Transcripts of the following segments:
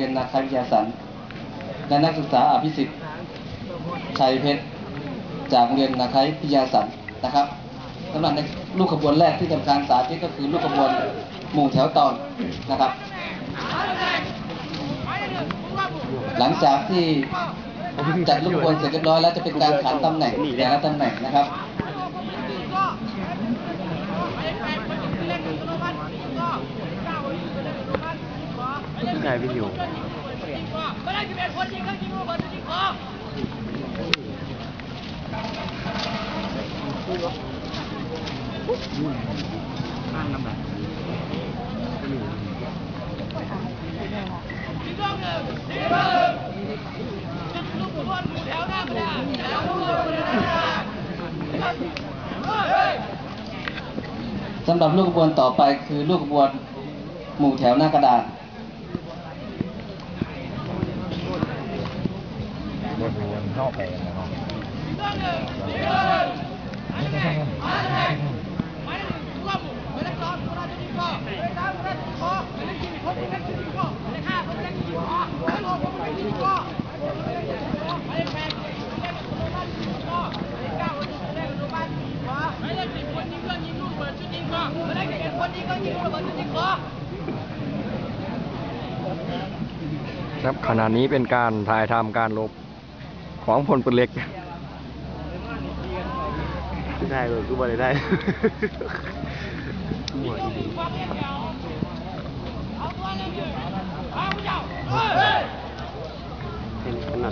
เรียนนาคาวิทยาสันและนักศึกษาอภิสิทธิ์ชัยเพชรจากโรงเรียนนาคาวิทยาสันนะครับสำหรับในลูกขบวนแรกที่ทำการสาธิตก็คือลูกขบวนหมู่แถวตอนนะครับ หลังจากที่จัดลูกขบวนเสร็จเรียบร้อยแล้วจะเป็นการขานตำแหน่งแต่ละตำแหน่งนะครับ ถ่ายวิดีโอสำหรับลูกขบวนต่อไปคือลูกขบวนหมู่แถวหน้ากระดาน บนวน เข้าไปนะครับครับขณะนี้เป็นการถ่ายทำการลบ ของพลปืนเล็กได้เลยกูบอลได้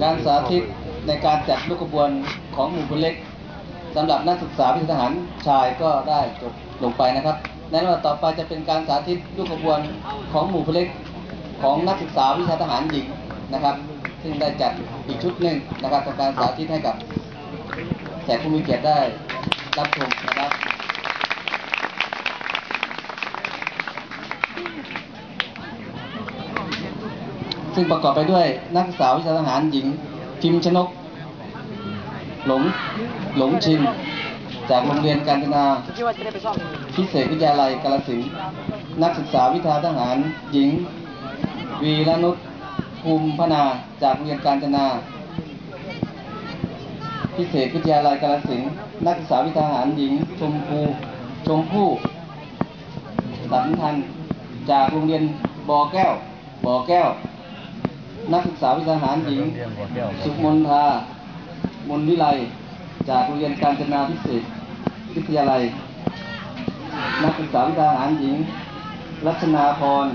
การสาธิตในการจัดลูกขบวนของหมู่พลเล็กสำหรับนักศึกษาวิชาทหารชายก็ได้จบลงไปนะครับ ในลำดับต่อไปจะเป็นการสาธิตลูกขบวนของหมู่พลเล็กของนักศึกษาวิชาทหารหญิงนะครับ ซึ่งได้จัดอีกชุดหนึ่งนะครับทำการสาธิตให้กับแขกผู้มีเกียรติได้รับชมนะครับซึ่งประกอบไปด้วยนักศึกษาวิชาทหารหญิงพิมพ์ชนก หลงหลงชินจากโรงเรียนการจนาพิเศษวิทยาลัยกาลสินนักศึกษาวิชาทหารหญิงวีรนุช ภูมิพนาจากโรงเรียนการจนา พิเศษวิทยาลัยกาลสินธุ์นักศึกษาวิชาทหารหญิง ชมพูชมพู่สันทันจากโรงเรียนบ่อแก้วบ่อแก้ว นักศึกษาวิชาทหารหญิง สุมนทามนวิไลจากโรงเรียนการจนาพิเศษวิทยาลัย นักศึกษาวิชาทหารหญิง รัชนาพร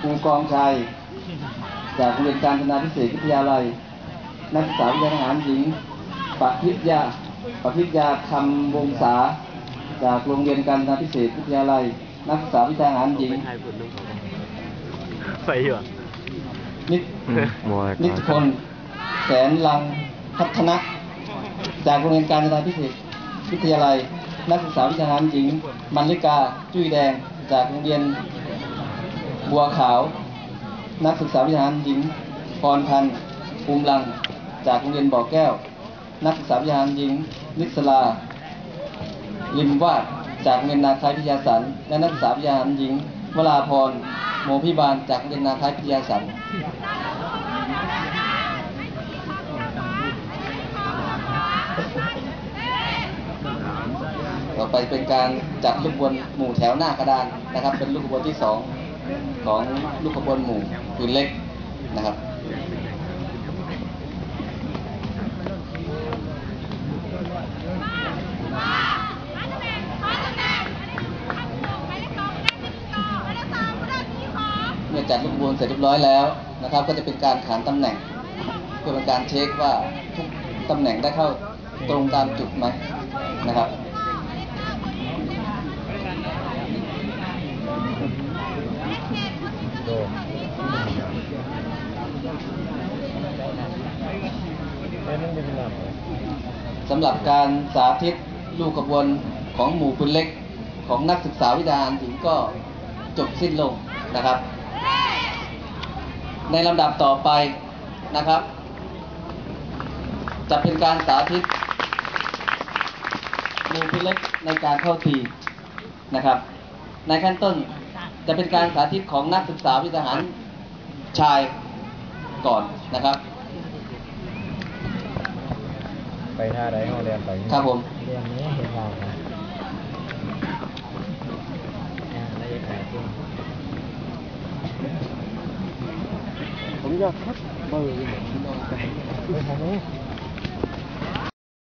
ภูกองชัย จากโรงเรียนการจนาพิเศษวิทยาลัย นักศึกษาวิชาทหารหญิงปพิทยาปพิทยาคำวงศาจากโรงเรียนการจนาพิเศษวิทยาลัย นักศึกษาวิชาทหารหญิงไปอยู่อะนิตอืมบอยก่อนนิตพลแสนลังพัฒนะจากโรงเรียนการจนาพิเศษวิทยาลัย นักศึกษาวิชาการหญิงมันลิกาจุ้ยแดงจากโรงเรียนบัวขาว นักศึกษาวิชากาหญิงพรพันธ์ภูมิลัง จากโรงเรียนบ่อแก้ว นักศึกษาวิชากาหญิง นิสลา ลิมวาดจากโรงเรียนนาคายพิทยาสันและนักศึกษาวิชากาหญิง วราพรโมพิบาลจากโรงเรียนนาคายพิทยาสันต่อไปเป็นการจัดลูกบวนหมู่แถวหน้ากระดานนะครับ เป็นลูกบวนที่สอง ของลูกขบวนหมู่ปืนเล็กนะครับเมื่อจัดลูกขบวนเสร็จเรียบร้อยแล้วนะครับ ก็จะเป็นการขานตำแหน่ง เพื่อเป็นการเช็คว่าทุกตำแหน่งได้เข้าตรงตามจุดไหมนะครับ สำหรับการสาธิตลูกขบวนของหมู่ปืนเล็กของนักศึกษาวิทยาหารหญิงก็จบสิ้นลงนะครับ ในลำดับต่อไปนะครับ จะเป็นการสาธิตหมู่ปืนเล็กในการเข้าทีนะครับ ในขั้นต้นจะเป็นการสาธิตของนักศึกษาวิทยาหารชายก่อนนะครับ ไปท่าใดห้องเรียนไปครับผมเรียนนี้เห็นเราครับอ่าแล้วจะขายจริงผมอยากคัดเบอร์อยู่ที่นอนไปไปทางนี้